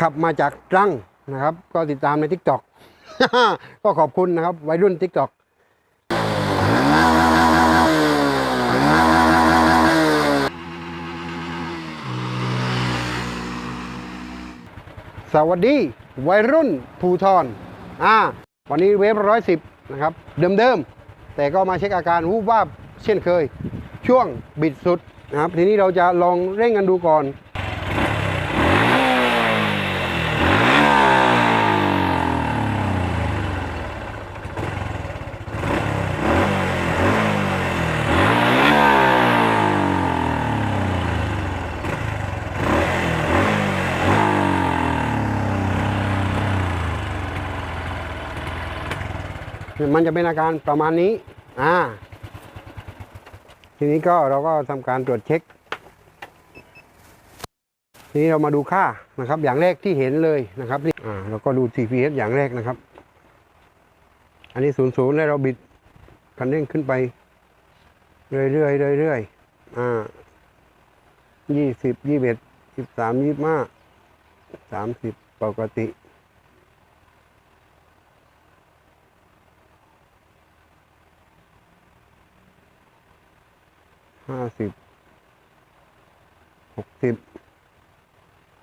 ขับมาจากตรังนะครับ ก็ติดตามใน t ิ k t o k ก็ขอบคุณนะครับวัยรุ่น t ิ k t o k สวัสดีวัยรุ่นภูทรอ่าวันนี้เวฟร้อยสิบนะครับ เดิมๆ แต่ก็มาเช็คอาการวูบวาบเช่นเคย ช่วงบิดสุดนะครับ ทีนี้เราจะลองเร่งกันดูก่อน มันจะเป็นอาการประมาณนี้ อ่า ทีนี้ก็เราก็ทำการตรวจเช็ค ทีนี้เรามาดูค่านะครับ อย่างแรกที่เห็นเลยนะครับนี่อ่าเราก็ดู TPS อย่างแรกนะครับ อันนี้ศูนย์ศูนย์แล้วเราบิดคันเร่งขึ้นไป เรื่อยๆเรื่อยๆอ่ายี่สิบยี่สิบเอ็ดสิบสามยี่สิบห้าสามสิบปกติ ห้าสิบหกสิบ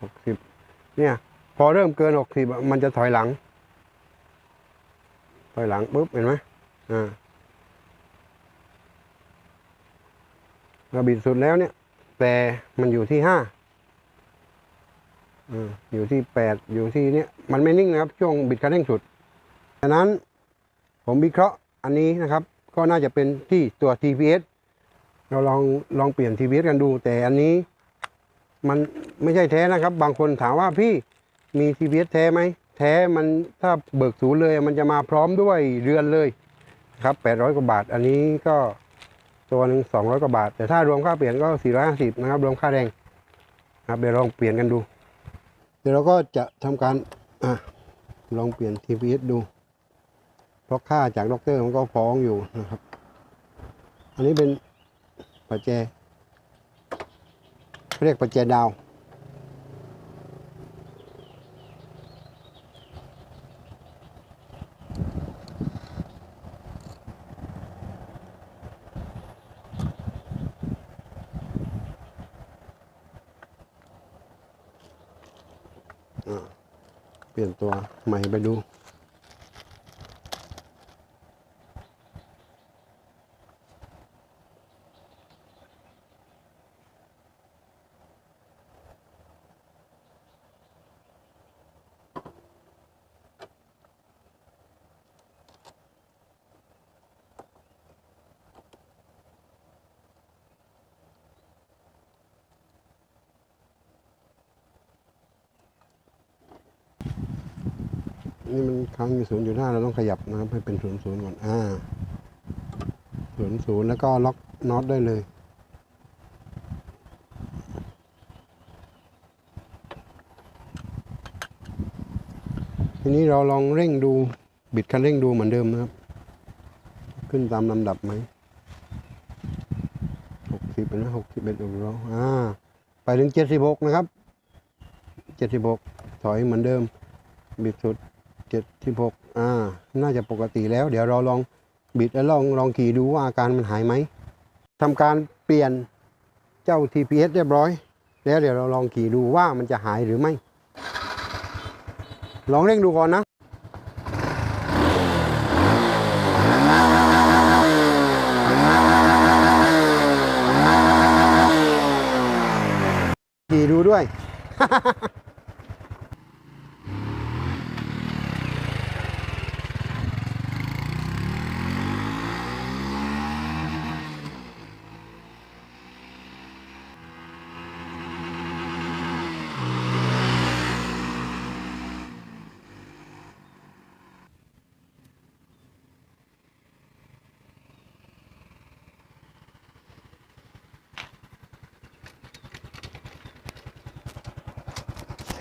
หกสิบเนี่ย พอเริ่มเกินหกสิบมันจะถอยหลัง ถอยหลังปุ๊บเห็นไหมอ่าเราบิดสุดแล้วเนี่ย แต่มันอยู่ที่ห้าอ่าอยู่ที่แปดอยู่ที่เนี่ยมันไม่นิ่งนะครับ ช่วงบิดคันเร่งสุดฉะนั้นผมวิเคราะห์อันนี้นะครับ ก็น่าจะเป็นที่ตัว TPS เราลองลองเปลี่ยนทีวีกันดู แต่อันนี้มันไม่ใช่แท้นะครับ บางคนถามว่าพี่มีทีวีแท้ไหมแท้มันถ้าเบิกศูนย์เลย มันจะมาพร้อมด้วยเรือนเลยครับ800กว่าบาท อันนี้ก็ตัวหนึ่ง200กว่าบาท แต่ถ้ารวมค่าเปลี่ยนก็ 450นะครับรวมค่าแรงครับเดี๋ยวลองเปลี่ยนกันดู เดี๋ยวเราก็จะทำการอลองเปลี่ยน TPS ดู เพราะค่าจากด็อกเตอร์มันก็ฟ้องอยู่นะครับ อันนี้เป็น ปัจเจเรียกปัจเจดาว เปลี่ยนตัวใหม่ไปดู นี่มันค้างอยู่ศูนย์อยู่หน้าเราต้องขยับนะครับให้เป็นศูนย์ศูนย์ก่อนอ่าศูนย์ศูนย์แล้วก็ล็อกน็อตได้เลยทีนี้เราลองเร่งดูบิดคันเร่งดูเหมือนเดิมนะครับ ขึ้นตามลำดับไหมหกสิบเป็นไหกสิบเอ็ดของเราอ่าไปถึงเจ็ดสิบหกนะครับเจ็ดสิบหกถอยเหมือนเดิม บิดสุด เจ็ดสิบหกอ่า น่าจะปกติแล้ว เดี๋ยวเราลองบิดแล้วลองลองขี่ดูว่าอาการมันหายไหมทำการเปลี่ยนเจ้า TPS เรียบร้อย แล้วเดี๋ยวเราลองขี่ดูว่ามันจะหายหรือไม่ ลองเร่งดูก่อนนะขี่ดูด้วย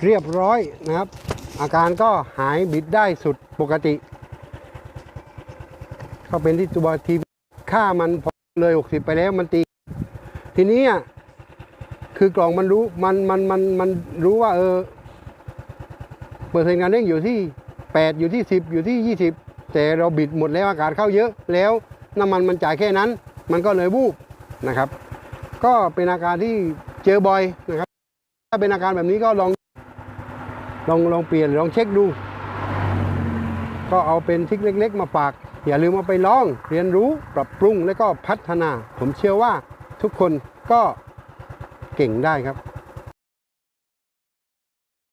เรียบร้อยนะครับ อาการก็หายบิดได้สุดปกติก็เป็นที่ตัวทีค่ามันพอเลย 60 ไปแล้วมันตี ทีนี้อะคือกล่องมันรู้มันมันมันมันรู้ว่าเออเปอร์เซ็นต์การเร่งอยู่ที่ 8 อยู่ที่ 10 อยู่ที่ 20 แต่เราบิดหมดแล้วอากาศเข้าเยอะแล้วน้ำมันมันจ่ายแค่นั้น มันก็เลยวูบนะครับ ก็เป็นอาการที่เจอบ่อยนะครับ ถ้าเป็นอาการแบบนี้ก็ลอง ลองลองเปลี่ยนลองเช็คดู ก็เอาเป็นทิกเล็ก ๆ มาฝาก อย่าลืมเอาไปลองเรียนรู้ปรับปรุงและก็พัฒนา ผมเชื่อว่าทุกคนก็เก่งได้ครับ